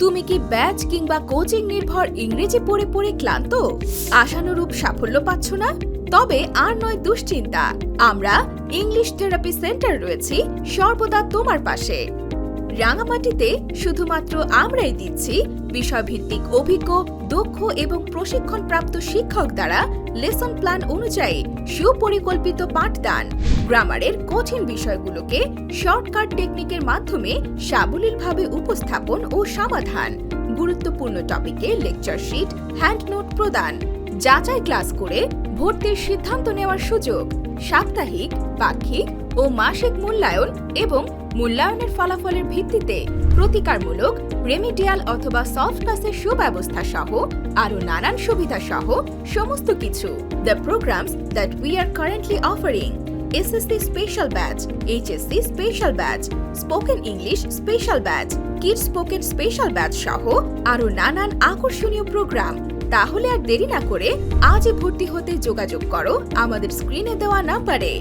তুমি কি ব্যাচ কিংবা কোচিং নির্ভর ইংরেজি পড়ে পড়ে ক্লান্ত? আশানুরূপ সাফল্য পাচ্ছ না? তবে আর নয় দুশ্চিন্তা। আমরা ইংলিশ থেরাপি সেন্টার রয়েছি, সর্বদা তোমার পাশে। রাঙামাটিতে শুধুমাত্র আমরাই দিচ্ছি বিষয়ভিত্তিক অভিজ্ঞ, দক্ষ এবং প্রশিক্ষণপ্রাপ্ত শিক্ষক দ্বারা লেসন প্ল্যান অনুযায়ী সুপরিকল্পিত পাঠদান। গ্রামারের কঠিন বিষয়গুলোকে শর্টকাট টেকনিকের মাধ্যমে সাবলীলভাবে উপস্থাপন ও সমাধান। গুরুত্বপূর্ণ টপিকে লেকচার শিট হ্যান্ড নোট প্রদান। যাচাই ক্লাস করে ভর্তির সিদ্ধান্ত নেওয়ার সুযোগ। সাপ্তাহিক, পাক্ষিক ও মাসিক মূল্যায়ন এবং মূল্যায়নের ফলাফলের ভিত্তিতে প্রতিকারমূলক রেমিডিয়াল অথবা সফট ক্লাসের সুব্যবস্থা সহ আরও নানান সুবিধা সহ সমস্ত কিছু। The programs that we are currently offering SSC special batch HSC special batch spoken English special batch kids spoken special batch সহ আরও নানান আকর্ষণীয় প্রোগ্রাম তাহলে আর দেরি না করে আজই ভর্তি হতে যোগাযোগ করো। আমাদের স্ক্রিনে দেওয়া নাম্বারে